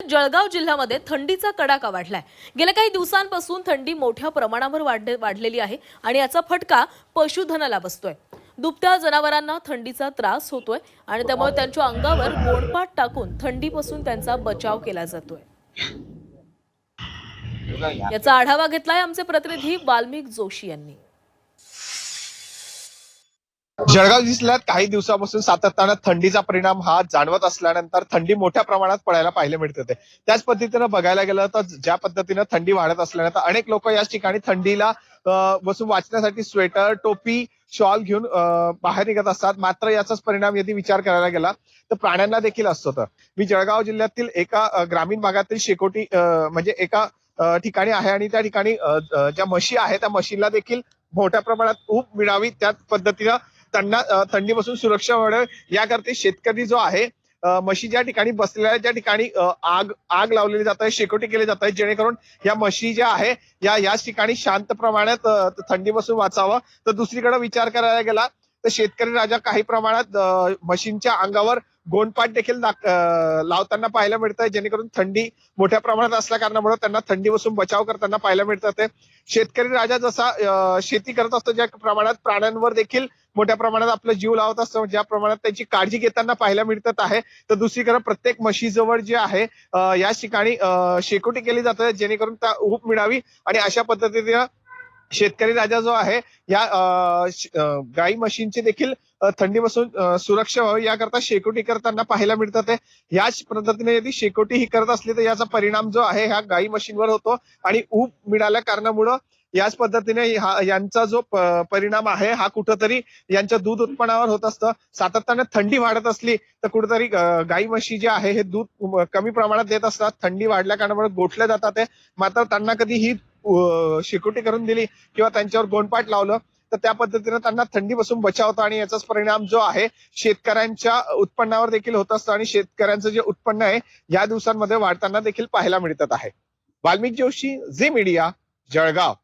जळगाव जिल्ह्यामध्ये थंडीचा कडाका वाढलाय. गेल्या काही दिवसांपासून थंडी मोठ्या प्रमाणावर वाढ वाढलेली आहे आणि याचा फटका पशुधनाला बसतोय. दुभत्या जनावरांना थंडीचा त्रास होतोय आणि त्यामुळे त्यांच्या अंगावर गोडपाट टाकून थंडीपासून त्यांचा बचाव केला जातोय. याचा आढावा घेतलाय आमचे प्रतिनिधी वाल्मिक जोशी यांनी. जळगाव जिल्ह्यात काही दिवसापासून सातत्यानं थंडीचा परिणाम हा जाणवत असल्यानंतर थंडी मोठ्या प्रमाणात पडायला पाहायला मिळत होते त्याच पद्धतीनं बघायला गेलं तर ज्या पद्धतीनं थंडी वाढत असल्यानंतर अनेक लोक याच ठिकाणी थंडीला बसून वाचण्यासाठी स्वेटर टोपी शॉल घेऊन बाहेर निघत असतात. मात्र याचाच परिणाम यदि विचार करायला गेला तर प्राण्यांना देखील असतो तर. मी जळगाव जिल्ह्यातील एका ग्रामीण भागातील शेकोटी अं, म्हणजे एका ठिकाणी आहे आणि त्या ठिकाणी ज्या म्हशी आहेत त्या म्हशीला देखील मोठ्या प्रमाणात ऊब मिळावी. त्याच पद्धतीनं त्यांना थंडीपासून सुरक्षा मिळेल याकरता शेतकरी जो आहे म्हशी ज्या ठिकाणी बसलेल्या ज्या ठिकाणी आग आग लावलेली जात आहे शेकोटी केली जात आहे जेणेकरून या म्हशी ज्या आहे या याच ठिकाणी शांत प्रमाणात थंडीपासून वाचावं. तर दुसरीकडे विचार करायला गेला तर शेतकरी राजा काही प्रमाणात म्हशींच्या अंगावर गोंडपाट देखील लावताना पाहायला मिळत आहे जेणेकरून थंडी मोठ्या प्रमाणात असल्या कारणामुळे त्यांना थंडीपासून बचाव करताना पाहायला मिळतात शेतकरी राजा जसा शेती करत असतो ज्या प्रमाणात प्राण्यांवर देखील मोठ्या प्रमाणात आपला जीव लावत असतो ज्या प्रमाणात त्यांची काळजी घेताना पाहायला मिळतात आहे. तर दुसरीकडे प्रत्येक म्हशीजवळ जे आहे या याच ठिकाणी शेकोटी केली जाते जेणेकरून त्या ऊब मिळावी. आणि अशा पद्धतीने शेतकरी राजा जो आहे या अं, गाई म्हशींची देखील थंडीपासून सुरक्षा व्हावी याकरता शेकोटी करताना पाहायला मिळतात याच पद्धतीने यदि शेकोटी ही करत असली तर याचा परिणाम जो आहे ह्या गाई म्हशींवर होतो. आणि ऊब मिळाल्या कारणामुळं याच पद्धतीने यांचा जो परिणाम आहे हा कुठंतरी यांच्या दूध उत्पन्नावर होत असतं. सातत्याने थंडी वाढत असली तर कुठेतरी गाई म्हशी जे आहे हे दूध कमी प्रमाणात देत असतात. थंडी वाढल्या कारणामुळे गोठल्या जातात ते. मात्र त्यांना कधी ही शिकुटी करून दिली किंवा त्यांच्यावर गोंडपाट लावलं तर त्या पद्धतीने त्यांना थंडीपासून बचावतो आणि याचाच परिणाम जो आहे शेतकऱ्यांच्या उत्पन्नावर देखील होत असतो. आणि शेतकऱ्यांचं जे उत्पन्न आहे या दिवसांमध्ये वाढताना देखील पाहायला मिळत आहे. Valmik Joshi Zee media Jalgaon.